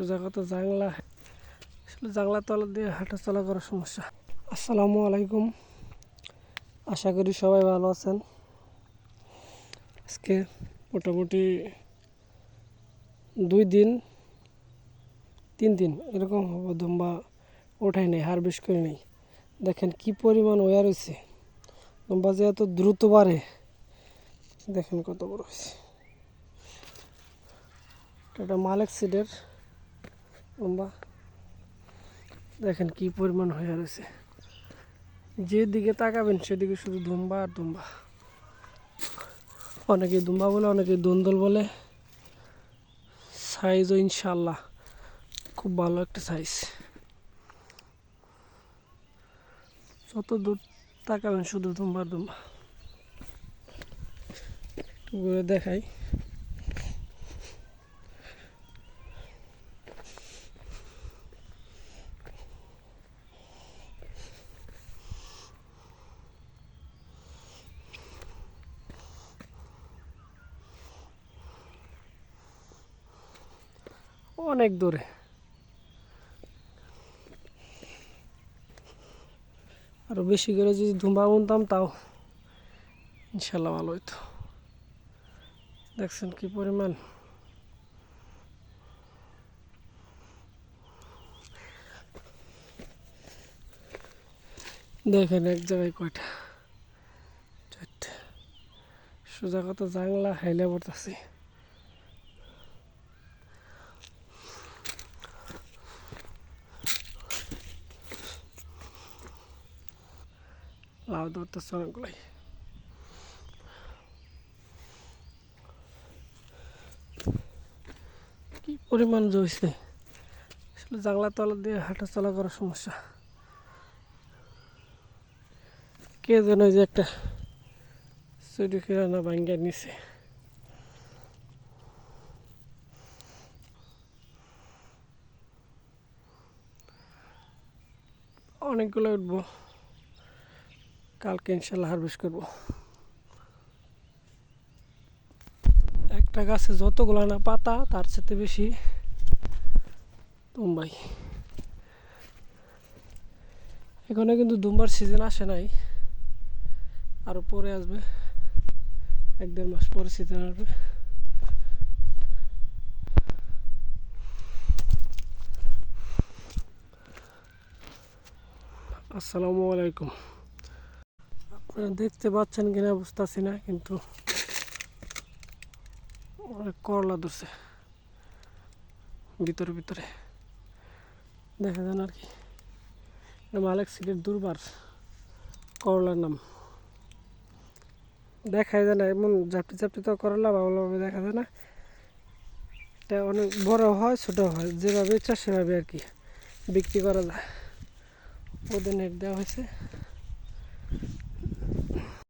সোজা কথা জাংলা আসলে জাংলা তলা দিয়ে হাঁটা চলা করার সমস্যা। আসসালামু আলাইকুম। আশা করি সবাই ভালো আছেন। আজকে মোটামুটি দুই দিন, তিন দিন এরকম হবে, দম্বা ওঠাই নেই হারভেস্ট করে নেই। দেখেন কি পরিমাণ ওয়ার হয়েছে দম্বা যে এত দ্রুত বাড়ে, দেখেন কত বড় হয়েছে এটা মালেক সিডের লম্বা দেখেন কি পরিমাণ হয়ে রয়েছে। যেদিকে তাকাবেন সেদিকে শুধু দুম্বা আর দুম্বা অনেকে দুম্বা বলে অনেকে দন্দল বলে। সাইজও ইনশাল্লাহ খুব ভালো একটা সাইজ যত দূর তাকাবেন শুধু দুম্বা দুম্বা একটু ঘুরে দেখাই। অনেক দূরে। আরও বেশি করে যদি ধুমা বুনতাম তাও ইনশাল্লাহ ভালো হইতো। দেখছেন কি পরিমাণ? দেখেন এক জায়গায় কয়টা। সোজা কথা, জাংলা হাইলে পড়তেছি। লাউ ধরতেছে অনেকগুলাই কি পরিমাণ জইছে আসলে জাংলা তলা দিয়ে হাঁটা চলা করার সমস্যা কে যেন যে একটা চুরি কিরানা ভাঙ্গা নিছে অনেকগুলো উঠবো কালকে ইনশাল্লাহ হারভেস্ট করব। একটা গাছে যতগুলো না পাতা, তার সাথে বেশি দুম্বাই। এখানে কিন্তু দুম্বার সিজন আসে নাই, আরও পরে আসবে, এক দেড় মাস পরে সিজন আসবে। আসসালামু আলাইকুম। দেখতে পাচ্ছেন কিনা বুঝতেছি না, কিন্তু অনেক করলা ধরছে ভিতরে ভিতরে। দেখা যান আর কি। মালেক সিটের দুর্বার করলার নাম। দেখা যায় না, এমন ঝাপটি ঝাপটি তো করলা, ভালোভাবে দেখা যায় না। এটা অনেক বড় হয়, ছোট হয়, যেভাবে ইচ্ছা সেভাবে আর কি বিক্রি করা যায়। ওদের নেট দেওয়া হয়েছে।